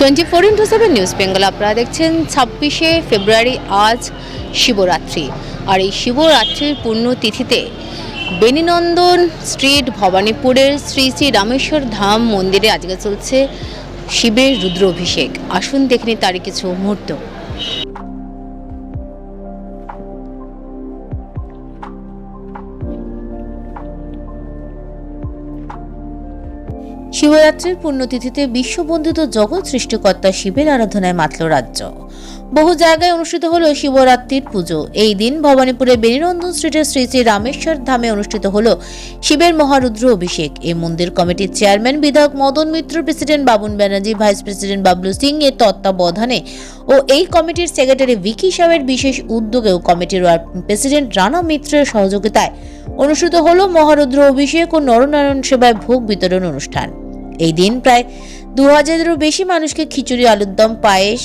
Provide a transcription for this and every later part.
Twenty four into seven news Bengal আপনারা দেখছেন ছাব্বিশে ফেব্রুয়ারি আজ শিবরাত্রি। আর এই শিবরাত্রির পুণ্যতিথিতে বেনিনন্দন স্ট্রিট, ভবানীপুরের শ্রী শ্রী রামেশ্বর ধাম মন্দিরে আজকে চলছে শিবের রুদ্র অভিষেক। আসুন দেখিনি তারই কিছু মুহূর্ত। শিবরাত্রির পুণ্যতিথিতে বিশ্ববন্ধিত জগৎ সৃষ্টিকর্তা শিবের আরাধনায় মাতল রাজ্য। বহু জায়গায় অনুষ্ঠিত হল শিবরাত্রির পুজো। এই দিন ভবানীপুরে বেনিনন্দন স্ট্রিটের শ্রী শ্রী রামেশ্বর ধামে অনুষ্ঠিত হল শিবের মহারুদ্র অভিষেক। এই মন্দির কমিটির চেয়ারম্যান বিধায়ক Madan Mitra, president Babun Banerjee, vice president Bablu Singh এর তত্ত্বাবধানে ও এই কমিটির সেক্রেটারি ভিকি সাহের বিশেষ উদ্যোগেও কমিটির প্রেসিডেন্ট রানা মিত্রের সহযোগিতায় অনুষ্ঠিত হল মহারুদ্র অভিষেক ও নরনারায়ণ সেবায় ভোগ বিতরণ অনুষ্ঠান। এই দিন প্রায় দু হাজারেরও বেশি মানুষকে খিচুড়ি, আলুর দম, পায়েস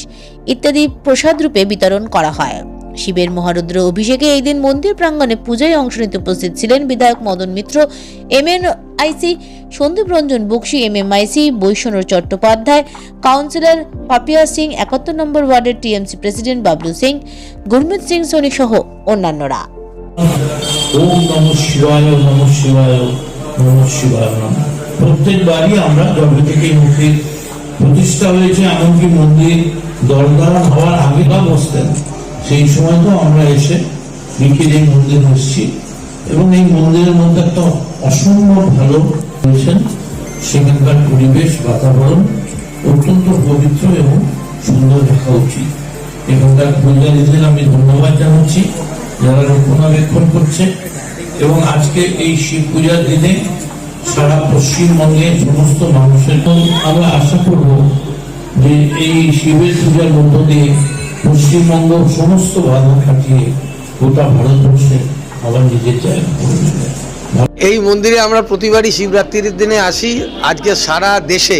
ইত্যাদি প্রসাদ রূপে বিতরণ করা হয়। শিবের মহারুদ্র অভিষেকে এই দিন মন্দির প্রাঙ্গণে পূজায় অংশ নিতে উপস্থিত ছিলেন বিধায়ক Madan Mitra M N IC Sandip Ranjan Bakshi M M IC Baishnab Chattopadhyay, councillor Papiya Singh, একাত্তর নম্বর ওয়ার্ডের টিএমসি প্রেসিডেন্ট বাবলু সিং, গুরমিত সিং সোনি সহ অন্যান্যরা। ওম নম শিবায় নম শিবায় নম শিবায় নম। প্রত্যেকবারই আমরা যবে থেকে এই প্রতিষ্ঠা হয়েছে, এমনকি মন্দির দরদারান হওয়ার আগে বা বসতেন। সেই সময় তো আমরা এসে বিকেল এই মন্দির এসেছি এবং এই মন্দিরের মধ্যে একটা অসম্ভব ভালো হয়েছেন সেখানকার পরিবেশ, বাতাবরণ অত্যন্ত পবিত্র এবং সুন্দর দেখা উচিত। এখানকার পূজারীদের আমি ধন্যবাদ জানাচ্ছি, যারা রক্ষণাবেক্ষণ করছে। এবং আজকে এই শিব পূজার দিনে সারা পশ্চিমবঙ্গে সমস্ত মানুষের আমরা আশা করব যে এই শিবের পূজার মধ্য দিয়ে পশ্চিমবঙ্গ সমস্ত বাধা কাটিয়ে গোটা ভারতবর্ষে আবার নিজের জায়গা এই মন্দিরে আমরা প্রতিবারই শিবরাত্রির দিনে আসি। আজকে সারা দেশে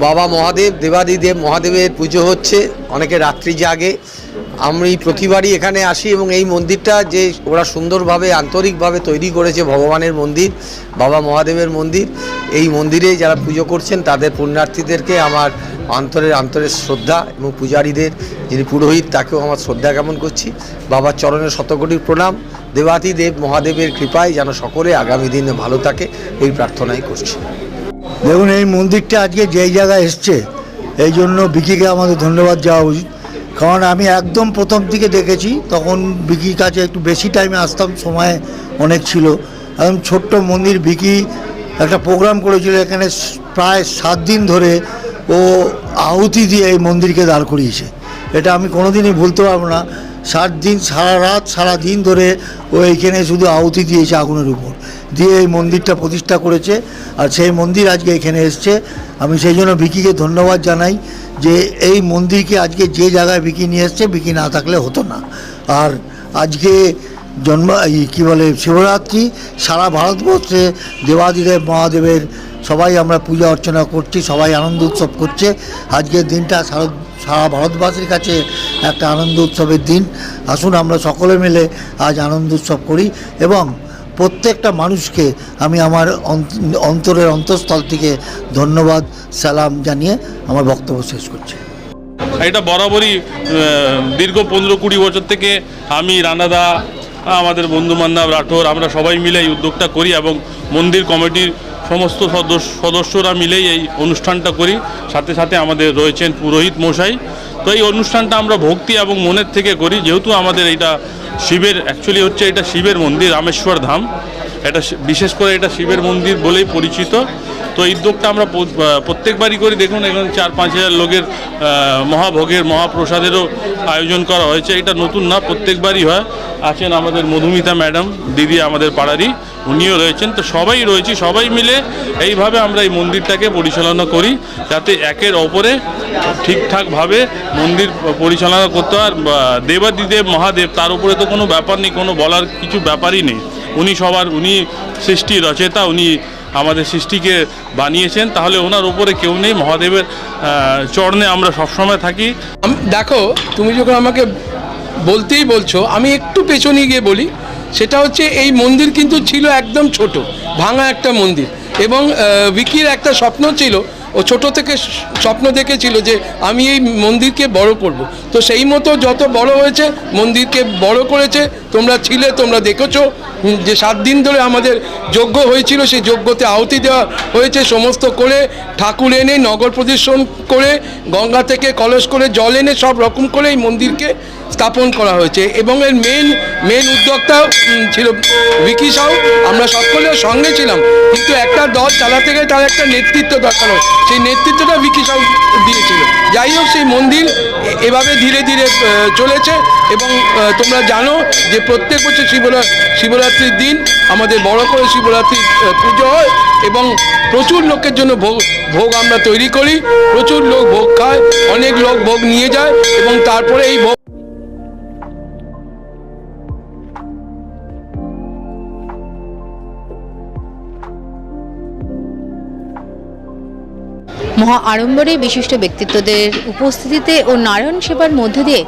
বাবা মহাদেব, দেবাদিদেব মহাদেবের পুজো হচ্ছে। অনেকে রাত্রি জাগে। আমি প্রতিবারই এখানে আসি এবং এই মন্দিরটা যে ওরা সুন্দরভাবে, আন্তরিকভাবে তৈরি করেছে ভগবানের মন্দির, বাবা মহাদেবের মন্দির, এই মন্দিরে যারা পুজো করছেন তাদের পুণ্যার্থীদেরকে আমার অন্তরের আন্তরের শ্রদ্ধা এবং পূজারীদের, যিনি পুরোহিত তাকেও আমার শ্রদ্ধা জ্ঞাপন করছি। বাবার চরণের শতকোটির প্রণাম। দেবাতিদেব মহাদেবের কৃপায় যেন সকলে আগামী দিনে ভালো থাকে এই প্রার্থনাই করছি। দেখুন, এই মন্দিরটা আজকে যেই জায়গায় এসছে, এই জন্য বিকিকে আমাদের ধন্যবাদ যাওয়া উচিত কারণ আমি একদম প্রথম থেকে দেখেছি, তখন বিকির কাছে একটু বেশি টাইমে আসতাম, সময় অনেক ছিল। একদম ছোট্ট মন্দির বিকি একটা প্রোগ্রাম করেছিল, এখানে প্রায় সাত দিন ধরে ও আহুতি দিয়ে এই মন্দিরকে দাঁড় করিয়েছে। এটা আমি কোনোদিনই ভুলতে পারব না। সাত দিন, সারা রাত, সারা দিন ধরে ও এইখানে শুধু আহুতি দিয়েছে আগুনের উপর। দিয়ে এই মন্দিরটা প্রতিষ্ঠা করেছে, আর সেই মন্দির আজকে এখানে এসছে। আমি সেই জন্য বিকিকে ধন্যবাদ জানাই যে এই মন্দিরকে আজকে যে জায়গায় বিকি নিয়ে এসছে বিকি না থাকলে হতো না। আর আজকে জন্ম কী বলে, শিবরাত্রি সারা ভারতবর্ষে দেবাদিদেব মহাদেবের সবাই আমরা পূজা অর্চনা করছি, সবাই আনন্দ উৎসব করছে। আজকের দিনটা সারা সারা ভারতবাসীর কাছে একটা আনন্দ উৎসবের দিন। আসুন আমরা সকলে মিলে আজ আনন্দ উৎসব করি এবং প্রত্যেকটা মানুষকে আমি আমার অন্ত- অন্তরের অন্তঃস্থল থেকে ধন্যবাদ, সালাম জানিয়ে আমার বক্তব্য শেষ করছি। এটা বরাবরই দীর্ঘ পনেরো কুড়ি বছর থেকে আমি, রানাদা, আমাদের বন্ধু বান্ধব রাঠোর, আমরা সবাই মিলে এই উদ্যোগটা করি এবং মন্দির কমিটির সমস্ত সদস্য সদস্যরা মিলেই এই অনুষ্ঠানটা করি। সাথে সাথে আমাদের রয়েছেন পুরোহিত মশাই। তো এই অনুষ্ঠানটা আমরা ভক্তি এবং মনের থেকে করি, যেহেতু আমাদের এটা শিবের অ্যাকচুয়ালি হচ্ছে এটা শিবের মন্দির, রামেশ্বর ধাম। এটা বিশেষ করে এটা শিবের মন্দির বলেই পরিচিত। তো এই উদ্যোগটা আমরা প্রত্যেকবারই করি। দেখুন, এখানে চার পাঁচ হাজার লোকের মহাভোগের, মহাপ্রসাদেরও আয়োজন করা হয়েছে। এটা নতুন না, প্রত্যেকবারই হয়। আছেন আমাদের মধুমিতা ম্যাডাম, দিদি আমাদের পাড়ারই, উনিও রয়েছেন। তো সবাই রয়েছি, সবাই মিলে এইভাবে আমরা এই মন্দিরটাকে পরিচালনা করি, যাতে একের ওপরে ঠিকঠাকভাবে মন্দির পরিচালনা করতে হয়। আর দেবাদিদেব, মহাদেব, তার উপরে তো কোনো ব্যাপার নেই, কোনো বলার কিছু ব্যাপারই নেই। উনি সবার, উনি সৃষ্টি রচেতা উনি আমাদের সৃষ্টিকে বানিয়েছেন, তাহলে ওনার উপরে কেউ নেই, মহাদেবের চরণে আমরা সবসময় থাকি। দেখো, তুমি যখন আমাকে বলতেই বলছো, আমি একটু পেছনে গিয়ে বলি, সেটা হচ্ছে এই মন্দির কিন্তু ছিল একদম ছোট, ভাঙা একটা মন্দির। এবং বিকির একটা স্বপ্ন ছিল, ও ছোট থেকে স্বপ্ন দেখেছিল যে আমি এই মন্দিরকে বড় করব। তো সেই মতো যত বড় হয়েছে, মন্দিরকে বড় করেছে, তোমরা ছিলে, তোমরা দেখেছ যে সাত দিন ধরে আমাদের যজ্ঞ হয়েছিল, সেই যজ্ঞতে আহুতি দেওয়া হয়েছে সমস্ত করে, ঠাকুর এনে নগর প্রদর্শন করে, গঙ্গা থেকে কলস করে, জল এনে সব রকম করে এই মন্দিরকে স্থাপন করা হয়েছে এবং এর মেন মেন উদ্যোক্তা ছিল ভিকি সাউ। আমরা সকলের সঙ্গে ছিলাম, কিন্তু একটা দল চালাতে গেলে তার একটা নেতৃত্ব দরকার হয়। সেই নেতৃত্বটা ভিকি সাউ দিয়েছিল। যাই হোক, সেই মন্দির এভাবে ধীরে ধীরে চলেছে এবং তোমরা জানো যে প্রত্যেক বছর শিবরা, শিবরাত্রির দিন আমাদের বড় করে শিবরাত্রির পুজো হয় এবং প্রচুর লোকের জন্য ভোগ ভোগ আমরা তৈরি করি। প্রচুর লোক ভোগ খায়, অনেক লোক ভোগ নিয়ে যায় এবং তারপরে এই ভোগ মহা আড়ম্বরে বিশিষ্ট ব্যক্তিত্বদের উপস্থিতিতে ও নারায়ণ সেবার মধ্য দিয়ে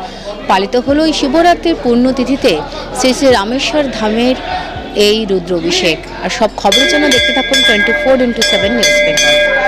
পালিত হল এই শিবরাত্রির পুণ্যতিথিতে শ্রী শ্রী রামেশ্বর ধামের এই রুদ্র অভিষেক। আর সব খবরের জন্য দেখতে থাকুন twenty four into seven news Bengal.